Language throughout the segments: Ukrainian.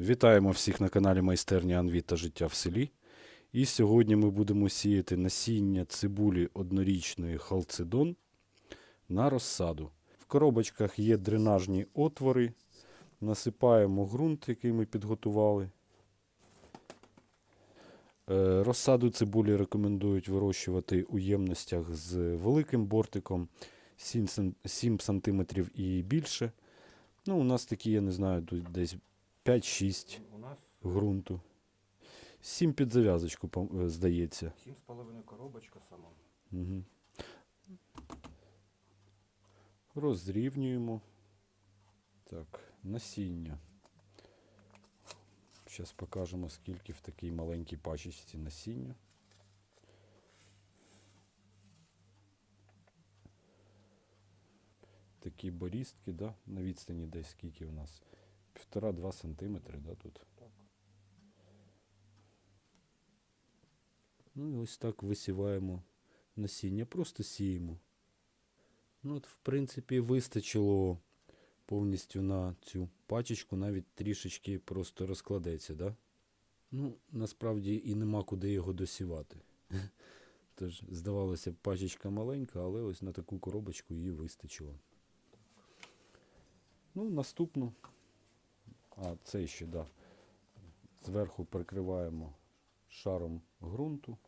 Вітаємо всіх на каналі Майстерня Анві та життя в селі. І сьогодні ми будемо сіяти насіння цибулі однорічної халцедон на розсаду. В коробочках є дренажні отвори. Насипаємо ґрунт, який ми підготували. Е, Розсаду цибулі рекомендують вирощувати у ємностях з великим бортиком 7 см, 7 см і більше. Ну, у нас такі, я не знаю, тут десь 5-6 У нас ґрунту. 7 під зав'язочку, пом- е, здається. 7,5 коробочка сама. Угу. Розрівнюємо. Так, насіння. Зараз покажемо, скільки в такій маленькій пачечці насіння. Такі борістки, да? на відстані десь скільки у нас? Півтора-два сантиметри, да, тут. Ну і ось так висіваємо насіння, просто сіємо. Ну, от, в принципі, вистачило повністю на цю пачечку, навіть трішечки просто розкладеться, да? Ну, насправді і нема куди його досівати. Тож, здавалося пачечка маленька, але ось на таку коробочку її вистачило. Ну, наступну. А, це ще, да. Зверху прикриваємо шаром ґрунту.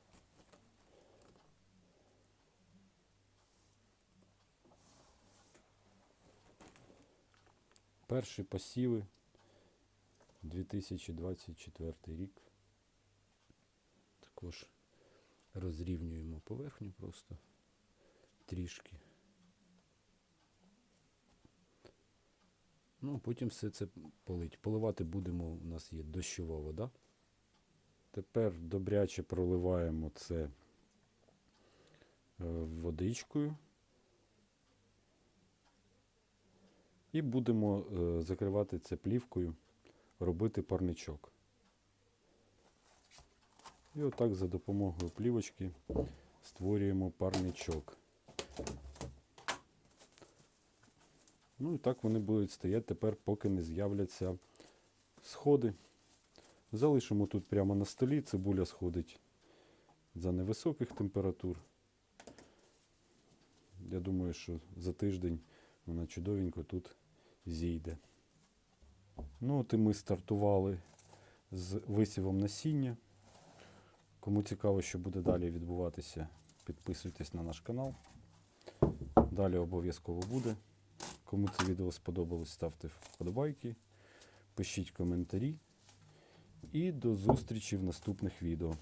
Перші посіви 2024 рік. Також розрівнюємо поверхню просто трішки. Ну, потім все це полить. Поливати будемо, у нас є дощова вода. Тепер добряче проливаємо це е, водичкою. І будемо е, закривати це плівкою, робити парничок. І отак за допомогою плівочки створюємо парничок. Ну і так вони будуть стояти тепер, поки не з'являться сходи. Залишимо тут прямо на столі, цибуля сходить за невисоких температур. Я думаю, що за тиждень вона чудовенько тут зійде. Ну, от і ми стартували з висівом насіння. Кому цікаво, що буде далі відбуватися, підписуйтесь на наш канал. Далі обов'язково буде. Кому це відео сподобалось, ставте вподобайки, пишіть коментарі. І до зустрічі в наступних відео.